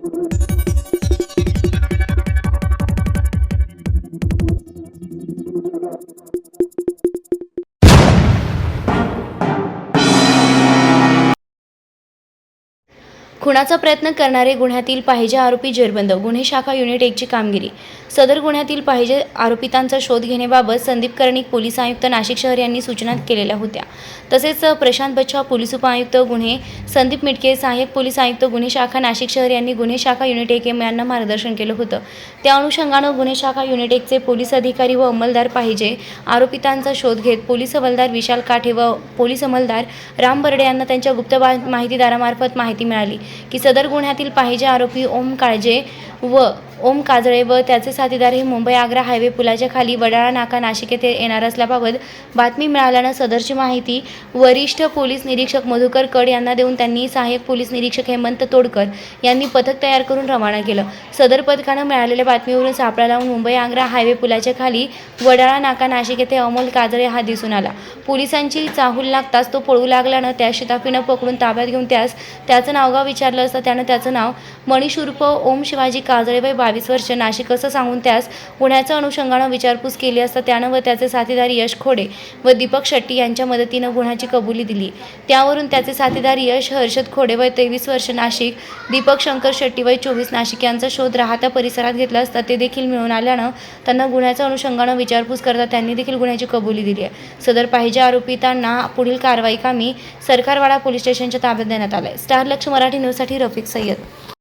you खुनाचा प्रयत्न करणारे गुन्ह्यातील पाहिजे आरोपी जेरबंद. गुन्हे शाखा युनिट एकची कामगिरी. सदर गुन्ह्यातील पाहिजे आरोपितांचा शोध घेण्याबाबत संदीप कर्णिक पोलीस आयुक्त नाशिक शहर यांनी सूचना केलेल्या होत्या. तसेच प्रशांत बच्छा पोलीस उपआयुक्त गुन्हे संदीप मिटके सहाय्यक पोलीस आयुक्त गुन्हे शाखा नाशिक शहर यांनी गुन्हे शाखा युनिट एक एम यांना मार्गदर्शन केलं होतं. त्या अनुषंगानं गुन्हे शाखा युनिट एकचे पोलीस अधिकारी व अंमलदार पाहिजे आरोपितांचा शोध घेत पोलीस हवालदार विशाल काठे व पोलीस अंमलदार राम बर्डे यांना त्यांच्या गुप्त माहितीदारामार्फत माहिती मिळाली. की सदर गुन्ह्यातील पाहिजे आरोपी ओम काळजे व ओम काजळे व त्याचे साथीदार हे मुंबई आग्रा हायवे पुलाच्या खाली वडाळा नाका नाशिक येथे येणार असल्याबाबत बातमी मिळाल्यानं सदरची माहिती वरिष्ठ पोलीस निरीक्षक मधुकर कड यांना देऊन त्यांनी सहाय्यक पोलीस निरीक्षक हेमंत तोडकर यांनी पथक तयार करून रवाना केलं. सदर पथकानं मिळालेल्या बातमीवरून सापळा लावून मुंबई आग्रा हायवे पुलाच्या खाली वडाळा नाका नाशिक येथे अमोल काजळे हा दिसून आला. पोलिसांची चाहूल लागताच तो पळू लागल्यानं त्या शिताफीनं पकडून ताब्यात घेऊन त्यास त्याचं नावगाव विचारलं असता त्यानं त्याचं नाव मनीष उर्फ ओम शिवाजी काजळे बावीस वर्ष नाशिक असं सांगून त्यास गुन्ह्याच्या अनुषंगानं विचारपूस केली असता त्यानं व त्याचे साथीदार यश खोडे व दीपक शेट्टी यांच्या मदतीनं गुन्ह्याची कबुली दिली. त्यावरून त्याचे साथीदार यश हर्षद खोडे वय तेवीस वर्ष नाशिक दीपक शंकर शेट्टी वय चोवीस नाशिक यांचा शोध राहत्या परिसरात घेतला असता ते देखील मिळून आल्यानं त्यांना गुन्ह्याच्या अनुषंगानं विचारपूस करता त्यांनी देखील गुन्ह्याची कबुली दिली आहे. सदर पाहिजे आरोपितांना पुढील कारवाई कामी सरकारवाडा पोलीस स्टेशनच्या ताब्यात देण्यात आलंय. स्टार लक्ष मराठी न्यूजसाठी रफिक सय्यद.